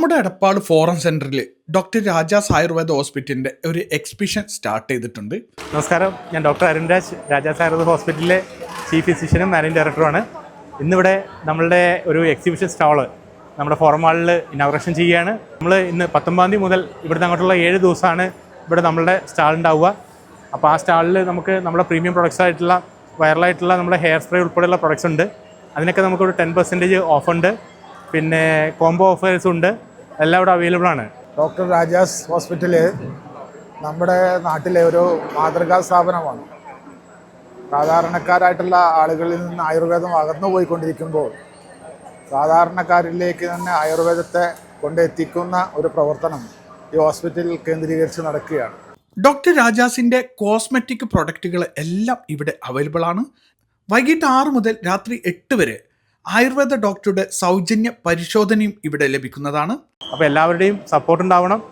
നമ്മുടെ എടപ്പാട് ഫോറം സെന്ററിൽ ഡോക്ടർ രാജാസ് ആയുർവേദ ഹോസ്പിറ്റലിന്റെ ഒരു എക്സിബിഷൻ സ്റ്റാർട്ട് ചെയ്തിട്ടുണ്ട്. നമസ്കാരം. ഞാൻ ഡോക്ടർ അരുൺ രാജ് രാജാസ് ആയുർവേദ ഹോസ്പിറ്റലിലെ ചീഫ് ഫിസിഷ്യനും മാനേജിംഗ് ഡയറക്ടറുമാണ്. ഇന്നിവിടെ നമ്മളുടെ ഒരു എക്സിബിഷൻ സ്റ്റാൾ നമ്മുടെ ഫോറം ഹാളിൽ ഇനോഗ്രേഷൻ ചെയ്യുകയാണ്. നമ്മൾ ഇന്ന് പത്തൊമ്പതാം തീയതി മുതൽ ഇവിടുന്ന് അങ്ങോട്ടുള്ള ഏഴ് ദിവസമാണ് ഇവിടെ നമ്മളുടെ സ്റ്റാൾ ഉണ്ടാവുക. അപ്പോൾ ആ സ്റ്റാളിൽ നമുക്ക് നമ്മുടെ പ്രീമിയം പ്രൊഡക്ട്സ് ആയിട്ടുള്ള വൈറലായിട്ടുള്ള നമ്മുടെ ഹെയർ സ്പ്രേ ഉൾപ്പെടെയുള്ള പ്രൊഡക്ട്സ് ഉണ്ട്. അതിനൊക്കെ നമുക്കൊരു ടെൻ പെർസെന്റേജ് ഓഫ് ഉണ്ട് പിന്നെ കോംബോ ഓഫേഴ്സ് ഉണ്ട്. എല്ലാം ഇവിടെ അവൈലബിൾ ആണ്. ഡോക്ടർ രാജാസ് ഹോസ്പിറ്റൽ നമ്മുടെ നാട്ടിലെ ഒരു മാതൃകാ സ്ഥാപനമാണ്. സാധാരണക്കാരായിട്ടുള്ള ആളുകളിൽ നിന്ന് ആയുർവേദം അകന്നു പോയിക്കൊണ്ടിരിക്കുമ്പോൾ സാധാരണക്കാരിലേക്ക് തന്നെ ആയുർവേദത്തെ കൊണ്ടെത്തിക്കുന്ന ഒരു പ്രവർത്തനം ഈ ഹോസ്പിറ്റലിൽ കേന്ദ്രീകരിച്ച് നടക്കുകയാണ്. ഡോക്ടർ രാജാസിന്റെ കോസ്മെറ്റിക് പ്രൊഡക്റ്റുകൾ എല്ലാം ഇവിടെ അവൈലബിൾ ആണ്. വൈകിട്ട് ആറ് മുതൽ രാത്രി എട്ട് വരെ ആയുർവേദ ഡോക്ടറുടെ സൗജന്യ പരിശോധനയും ഇവിടെ ലഭിക്കുന്നതാണ്. അപ്പോൾ എല്ലാവരുടെയും സപ്പോർട്ട് ഉണ്ടാവണം.